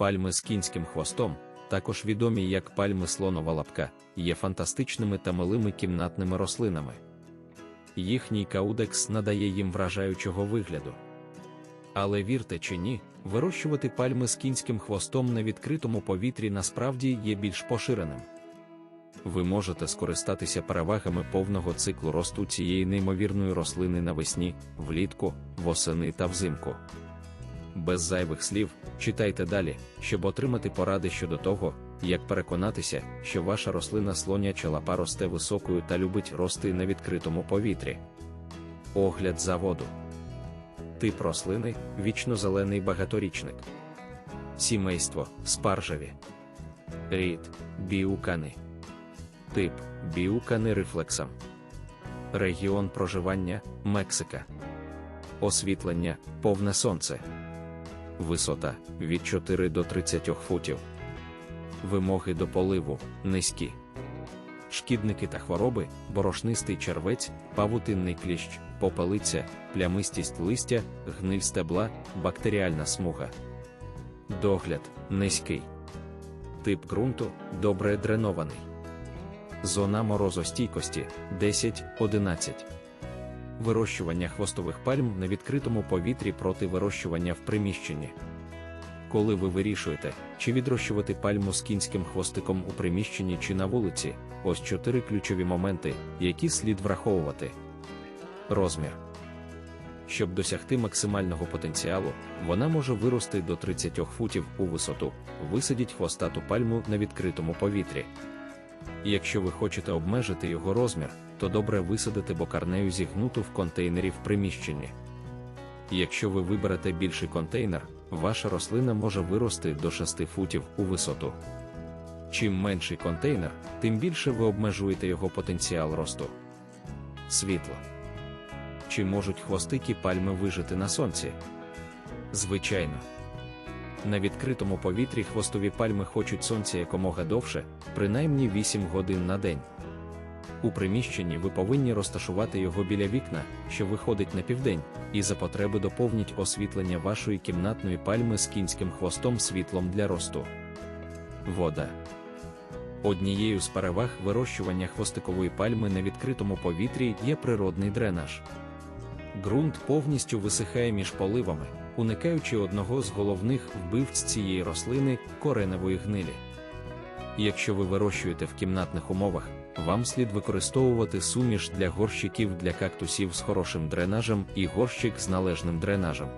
Пальми з кінським хвостом, також відомі як пальми слонова лапка, є фантастичними та милими кімнатними рослинами. Їхній каудекс надає їм вражаючого вигляду. Але вірте чи ні, вирощувати пальми з кінським хвостом на відкритому повітрі насправді є більш поширеним. Ви можете скористатися перевагами повного циклу росту цієї неймовірної рослини навесні, влітку, восени та взимку. Без зайвих слів, читайте далі, щоб отримати поради щодо того, як переконатися, що ваша рослина слоняча лапа росте високою та любить рости на відкритому повітрі. Огляд заводу. Тип рослини вічно-зелений багаторічник. Сімейство спаржеві. Рід біукани. Тип біукани рефлексам. Регіон проживання Мексика. Освітлення повне сонце. Висота від 4 до 30 футів. Вимоги до поливу низькі. Шкідники та хвороби, борошнистий червець, павутинний кліщ, попелиця, плямистість листя, гниль стебла, бактеріальна смуга. Догляд низький. Тип ґрунту добре дренований. Зона морозостійкості 10-11. Вирощування хвостових пальм на відкритому повітрі проти вирощування в приміщенні. Коли ви вирішуєте, чи відрощувати пальму з кінським хвостиком у приміщенні чи на вулиці, ось чотири ключові моменти, які слід враховувати. Розмір. Щоб досягти максимального потенціалу, вона може вирости до 30 футів у висоту, висадіть хвостату пальму на відкритому повітрі. Якщо ви хочете обмежити його розмір, то добре висадити бокарнею зігнуту в контейнері в приміщенні. Якщо ви виберете більший контейнер, ваша рослина може вирости до 6 футів у висоту. Чим менший контейнер, тим більше ви обмежуєте його потенціал росту. Світло. Чи можуть хвостики пальми вижити на сонці? Звичайно. На відкритому повітрі хвостові пальми хочуть сонця якомога довше, принаймні 8 годин на день. У приміщенні ви повинні розташувати його біля вікна, що виходить на південь, і за потреби доповніть освітлення вашої кімнатної пальми з кінським хвостом світлом для росту. Вода. Однією з переваг вирощування хвостикової пальми на відкритому повітрі є природний дренаж. Ґрунт повністю висихає між поливами, уникаючи одного з головних вбивць цієї рослини кореневої гнилі. Якщо ви вирощуєте в кімнатних умовах, вам слід використовувати суміш для горщиків для кактусів з хорошим дренажем і горщик з належним дренажем.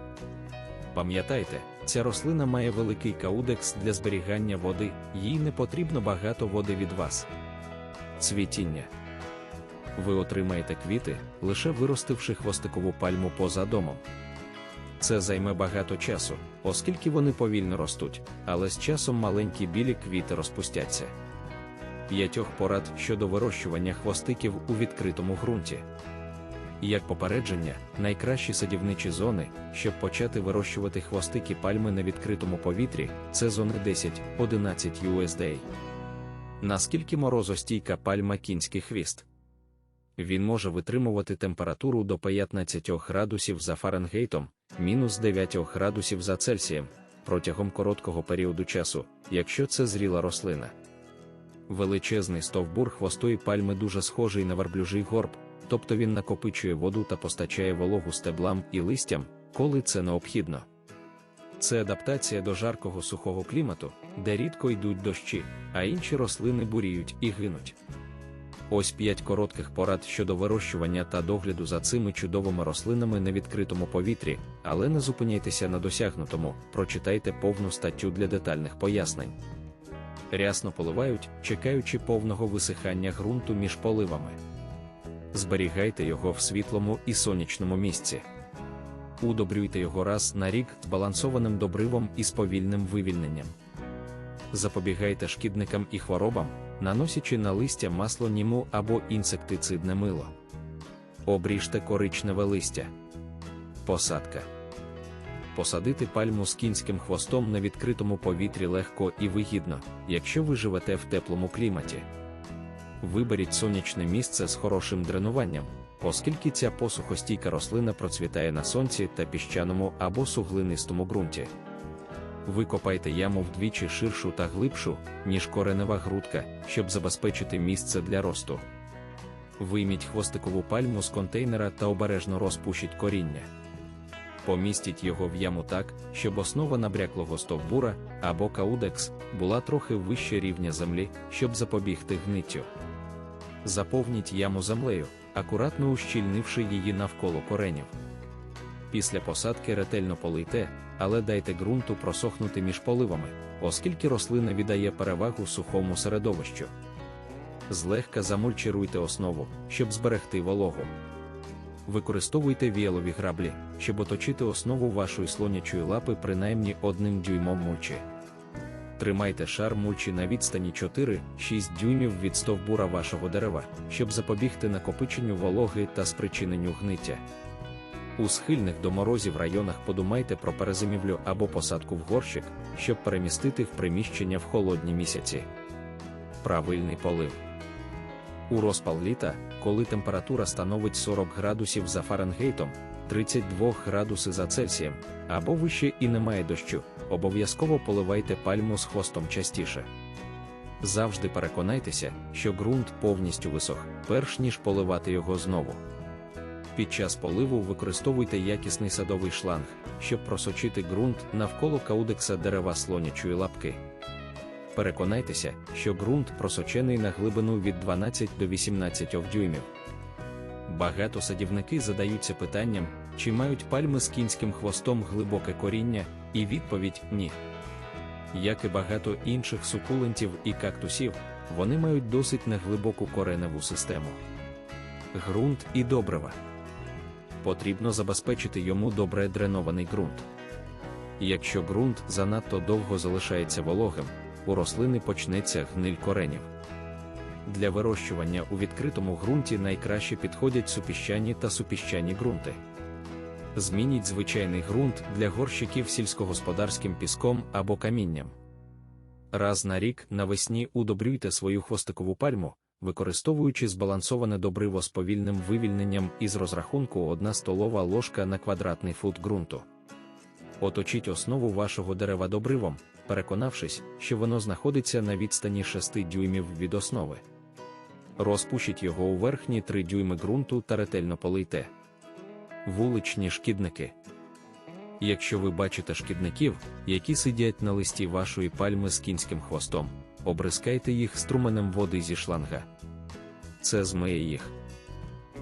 Пам'ятайте, ця рослина має великий каудекс для зберігання води, їй не потрібно багато води від вас. Цвітіння. Ви отримаєте квіти, лише виростивши хвостикову пальму поза домом. Це займе багато часу, оскільки вони повільно ростуть, але з часом маленькі білі квіти розпустяться. П'ятьох порад щодо вирощування хвостиків у відкритому ґрунті. Як попередження, найкращі садівничі зони, щоб почати вирощувати хвостики пальми на відкритому повітрі, це зони 10-11 USDA. Наскільки морозостійка пальма кінський хвіст? Він може витримувати температуру до 15 градусів за Фаренгейтом, мінус 9 градусів за Цельсієм протягом короткого періоду часу, якщо це зріла рослина. Величезний стовбур хвостої пальми дуже схожий на верблюжий горб, тобто він накопичує воду та постачає вологу стеблам і листям, коли це необхідно. Це адаптація до жаркого сухого клімату, де рідко йдуть дощі, а інші рослини буріють і гинуть. Ось п'ять коротких порад щодо вирощування та догляду за цими чудовими рослинами на відкритому повітрі, але не зупиняйтеся на досягнутому, прочитайте повну статтю для детальних пояснень. Рясно поливають, чекаючи повного висихання ґрунту між поливами. Зберігайте його в світлому і сонячному місці. Удобрюйте його раз на рік збалансованим добривом і з повільним вивільненням. Запобігайте шкідникам і хворобам, наносячи на листя масло німу або інсектицидне мило. Обріжте коричневе листя. Посадка. Посадити пальму з кінським хвостом на відкритому повітрі легко і вигідно, якщо ви живете в теплому кліматі. Виберіть сонячне місце з хорошим дренуванням, оскільки ця посухостійка рослина процвітає на сонці та піщаному або суглинистому ґрунті. Викопайте яму вдвічі ширшу та глибшу, ніж коренева грудка, щоб забезпечити місце для росту. Вийміть хвостикову пальму з контейнера та обережно розпушіть коріння. Помістіть його в яму так, щоб основа набряклого стовбура або каудекс була трохи вище рівня землі, щоб запобігти гниттю. Заповніть яму землею, акуратно ущільнивши її навколо коренів. Після посадки ретельно полийте, але дайте ґрунту просохнути між поливами, оскільки рослина віддає перевагу сухому середовищу. Злегка замульчируйте основу, щоб зберегти вологу. Використовуйте віялові граблі, щоб оточити основу вашої слонячої лапи принаймні одним дюймом мульчі. Тримайте шар мульчі на відстані 4-6 дюймів від стовбура вашого дерева, щоб запобігти накопиченню вологи та спричиненню гниття. У схильних до морозів районах подумайте про перезимівлю або посадку в горщик, щоб перемістити в приміщення в холодні місяці. Правильний полив. У розпал літа, коли температура становить 40 градусів за Фаренгейтом, 32 градуси за Цельсієм, або вище і немає дощу, обов'язково поливайте пальму з хвостом частіше. Завжди переконайтеся, що ґрунт повністю висох, перш ніж поливати його знову. Під час поливу використовуйте якісний садовий шланг, щоб просочити ґрунт навколо каудекса дерева слонячої лапки. Переконайтеся, що ґрунт просочений на глибину від 12 до 18 дюймів. Багато садівники задаються питанням, чи мають пальми з кінським хвостом глибоке коріння, і відповідь ні. Як і багато інших сукулентів і кактусів, вони мають досить неглибоку кореневу систему. Ґрунт і добрива. Потрібно забезпечити йому добре дренований ґрунт. Якщо ґрунт занадто довго залишається вологим, у рослини почнеться гниль коренів. Для вирощування у відкритому ґрунті найкраще підходять супіщані та супіщані ґрунти. Змініть звичайний ґрунт для горщиків сільськогосподарським піском або камінням. Раз на рік навесні удобрюйте свою хвостикову пальму, використовуючи збалансоване добриво з повільним вивільненням із розрахунку 1 столова ложка на квадратний фут ґрунту. Оточіть основу вашого дерева добривом, переконавшись, що воно знаходиться на відстані 6 дюймів від основи. Розпушіть його у верхні 3 дюйми ґрунту та ретельно полийте. Вуличні шкідники. Якщо ви бачите шкідників, які сидять на листі вашої пальми з кінським хвостом, обрискайте їх струменем води зі шланга. Це змиє їх.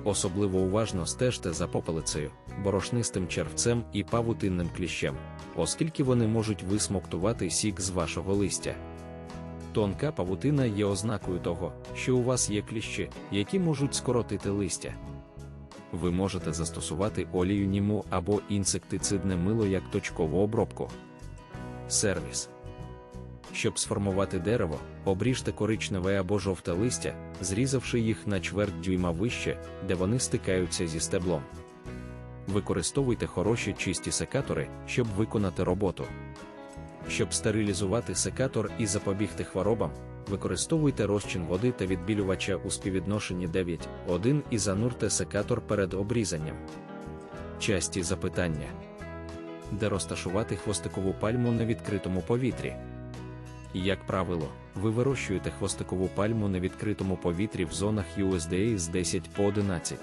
Особливо уважно стежте за попелицею, борошнистим червцем і павутинним кліщем, оскільки вони можуть висмоктувати сік з вашого листя. Тонка павутина є ознакою того, що у вас є кліщі, які можуть скоротити листя. Ви можете застосувати олію німу або інсектицидне мило як точкову обробку. Сервіс. Щоб сформувати дерево, обріжте коричневе або жовте листя, зрізавши їх на чверть дюйма вище, де вони стикаються зі стеблом. Використовуйте хороші чисті секатори, щоб виконати роботу. Щоб стерилізувати секатор і запобігти хворобам, використовуйте розчин води та відбілювача у співвідношенні 9,1 і занурте секатор перед обрізанням. Часті запитання: де розташувати хвостикову пальму на відкритому повітрі? Як правило, ви вирощуєте хвостикову пальму на відкритому повітрі в зонах USDA з 10 по 11.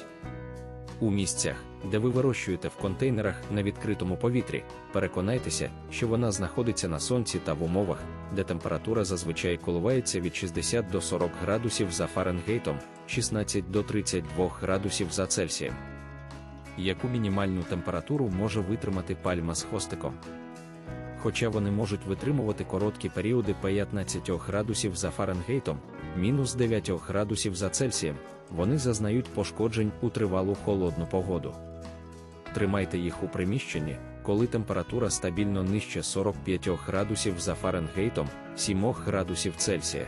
У місцях, де ви вирощуєте в контейнерах на відкритому повітрі, переконайтеся, що вона знаходиться на сонці та в умовах, де температура зазвичай коливається від 60 до 40 градусів за Фаренгейтом, 16 до 32 градусів за Цельсієм. Яку мінімальну температуру може витримати пальма з хвостиком? Хоча вони можуть витримувати короткі періоди 15 градусів за Фаренгейтом, мінус 9 градусів за Цельсієм, вони зазнають пошкоджень у тривалу холодну погоду. Тримайте їх у приміщенні, коли температура стабільно нижче 45 градусів за Фаренгейтом, 7 градусів Цельсія.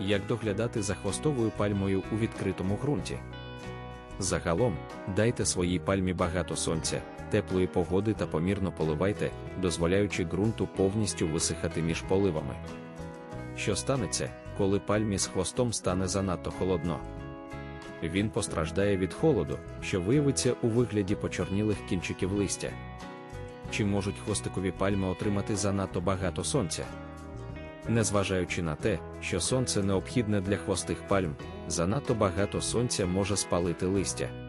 Як доглядати за хвостовою пальмою у відкритому ґрунті? Загалом, дайте своїй пальмі багато сонця, теплої погоди та помірно поливайте, дозволяючи ґрунту повністю висихати між поливами. Що станеться, коли пальмі з хвостом стане занадто холодно? Він постраждає від холоду, що виявиться у вигляді почорнілих кінчиків листя. чи можуть хвостикові пальми отримати занадто багато сонця. Незважаючи на те, що сонце необхідне для хвостих пальм, занадто багато сонця може спалити листя.